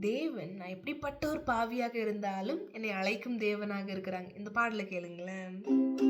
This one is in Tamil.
தேவன் நான் எப்படிப்பட்ட ஒரு பாவியாக இருந்தாலும் என்னை அழைக்கும் தேவனாக இருக்கிறாங்க. இந்த பாடலை கேளுங்களேன்.